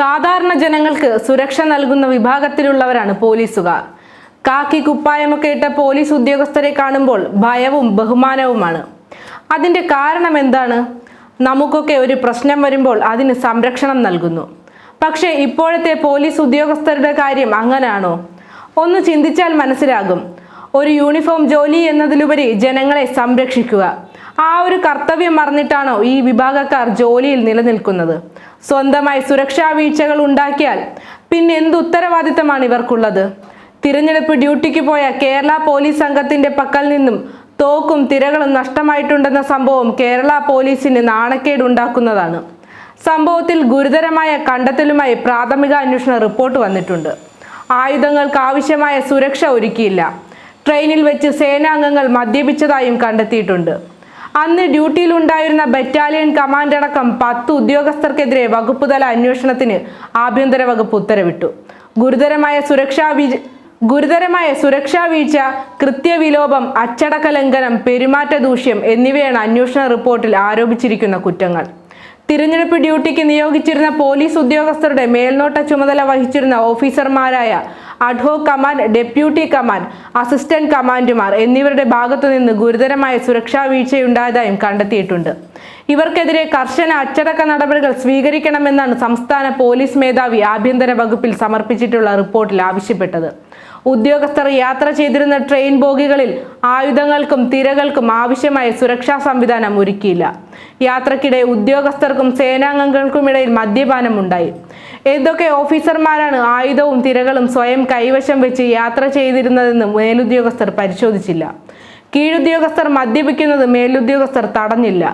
സാധാരണ ജനങ്ങൾക്ക് സുരക്ഷ നൽകുന്ന വിഭാഗത്തിലുള്ളവരാണ് പോലീസുകാർ. കാക്കി കുപ്പായമൊക്കെ ഇട്ട പോലീസ് ഉദ്യോഗസ്ഥരെ കാണുമ്പോൾ ഭയവും ബഹുമാനവുമാണ്. അതിന്റെ കാരണം എന്താണ്? നമുക്കൊക്കെ ഒരു പ്രശ്നം വരുമ്പോൾ അതിന് സംരക്ഷണം നൽകുന്നു. പക്ഷേ ഇപ്പോഴത്തെ പോലീസ് ഉദ്യോഗസ്ഥരുടെ കാര്യം അങ്ങനാണോ? ഒന്ന് ചിന്തിച്ചാൽ മനസ്സിലാകും. ഒരു യൂണിഫോം ജോലി എന്നതിലുപരി ജനങ്ങളെ സംരക്ഷിക്കുക. ആ ഒരു കർത്തവ്യം മറന്നിട്ടാണോ ഈ വിഭാഗക്കാർ ജോലിയിൽ നിലനിൽക്കുന്നത്? സ്വന്തമായി സുരക്ഷാ വീഴ്ചകൾ ഉണ്ടാക്കിയാൽ പിന്നെ എന്ത് ഉത്തരവാദിത്തമാണ് ഇവർക്കുള്ളത്? തിരഞ്ഞെടുപ്പ് ഡ്യൂട്ടിക്ക് പോയ കേരള പോലീസ് സംഘത്തിന്റെ പക്കൽ നിന്നും തോക്കും തിരകളും നഷ്ടമായിട്ടുണ്ടെന്ന സംഭവം കേരള പോലീസിന് നാണക്കേടുണ്ടാക്കുന്നതാണ്. സംഭവത്തിൽ ഗുരുതരമായ കണ്ടെത്തലുമായി പ്രാഥമിക അന്വേഷണ റിപ്പോർട്ട് വന്നിട്ടുണ്ട്. ആയുധങ്ങൾക്ക് ആവശ്യമായ സുരക്ഷ ഒരുക്കിയില്ല. ട്രെയിനിൽ വെച്ച് സേനാംഗങ്ങൾ മദ്യപിച്ചതായും കണ്ടെത്തിയിട്ടുണ്ട്. അന്ന് ഡ്യൂട്ടിയിലുണ്ടായിരുന്ന ബറ്റാലിയൻ കമാൻഡ് അടക്കം പത്ത് ഉദ്യോഗസ്ഥർക്കെതിരെ വകുപ്പുതല അന്വേഷണത്തിന് ആഭ്യന്തര വകുപ്പ് ഉത്തരവിട്ടു. ഗുരുതരമായ സുരക്ഷാ വീ ഗുരുതരമായ സുരക്ഷാ വീഴ്ച കൃത്യവിലോപം അച്ചടക്ക ലംഘനം പെരുമാറ്റ ദൂഷ്യം എന്നിവയാണ് അന്വേഷണ റിപ്പോർട്ടിൽ ആരോപിച്ചിരിക്കുന്ന കുറ്റങ്ങൾ. തിരഞ്ഞെടുപ്പ് ഡ്യൂട്ടിക്ക് നിയോഗിച്ചിരുന്ന പോലീസ് ഉദ്യോഗസ്ഥരുടെ മേൽനോട്ട ചുമതല വഹിച്ചിരുന്ന ഓഫീസർമാരായ അഡ്ഹോ കമാൻഡ് ഡെപ്യൂട്ടി കമാൻഡ് അസിസ്റ്റന്റ് കമാൻഡുമാർ എന്നിവരുടെ ഭാഗത്തു നിന്ന് ഗുരുതരമായ സുരക്ഷാ വീഴ്ചയുണ്ടായതായും കണ്ടെത്തിയിട്ടുണ്ട്. ഇവർക്കെതിരെ കർശന അച്ചടക്ക നടപടികൾ സ്വീകരിക്കണമെന്നാണ് സംസ്ഥാന പോലീസ് മേധാവി ആഭ്യന്തര വകുപ്പിൽ സമർപ്പിച്ചിട്ടുള്ള റിപ്പോർട്ടിൽ ആവശ്യപ്പെട്ടത്. ഉദ്യോഗസ്ഥർ യാത്ര ചെയ്തിരുന്ന ട്രെയിൻ ബോഗികളിൽ ആയുധങ്ങൾക്കും തിരകൾക്കും ആവശ്യമായ സുരക്ഷാ സംവിധാനം ഒരുക്കിയില്ല. യാത്രക്കിടെ ഉദ്യോഗസ്ഥർക്കും സേനാംഗങ്ങൾക്കുമിടയിൽ മദ്യപാനം ഉണ്ടായി ഏതൊക്കെ ഓഫീസർമാരാണ് ആയുധവും തിരകളും സ്വയം കൈവശം വെച്ച് യാത്ര ചെയ്തിരുന്നതെന്ന് മേലുദ്യോഗസ്ഥർ പരിശോധിച്ചില്ല. കീഴുദ്യോഗസ്ഥർ മദ്യപിക്കുന്നത് മേലുദ്യോഗസ്ഥർ തടഞ്ഞില്ല.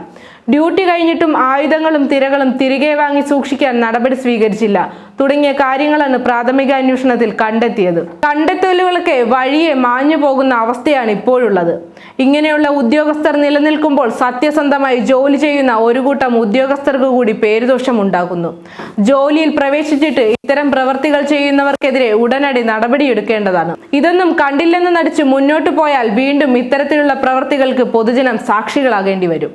ഡ്യൂട്ടി കഴിഞ്ഞിട്ടും ആയുധങ്ങളും തിരകളും തിരികെ വാങ്ങി സൂക്ഷിക്കാൻ നടപടി സ്വീകരിച്ചില്ല. തുടങ്ങിയ കാര്യങ്ങളാണ് പ്രാഥമിക അന്വേഷണത്തിൽ കണ്ടെത്തിയത്. കണ്ടെത്തലുകളൊക്കെ വഴിയെ മാഞ്ഞു പോകുന്ന അവസ്ഥയാണ് ഇപ്പോഴുള്ളത്. ഇങ്ങനെയുള്ള ഉദ്യോഗസ്ഥർ നിലനിൽക്കുമ്പോൾ സത്യസന്ധമായി ജോലി ചെയ്യുന്ന ഒരു കൂട്ടം ഉദ്യോഗസ്ഥർക്ക് കൂടി പേരുദോഷം ഉണ്ടാകുന്നു. ജോലിയിൽ പ്രവേശിച്ചിട്ട് ഇത്തരം പ്രവർത്തികൾ ചെയ്യുന്നവർക്കെതിരെ ഉടനടി നടപടിയെടുക്കേണ്ടതാണ്. ഇതൊന്നും കണ്ടില്ലെന്ന് നടിച്ച് മുന്നോട്ട് പോയാൽ വീണ്ടും ഇത്തരത്തിലുള്ള പ്രവർത്തികൾക്ക് പൊതുജനം സാക്ഷികളാകേണ്ടി വരും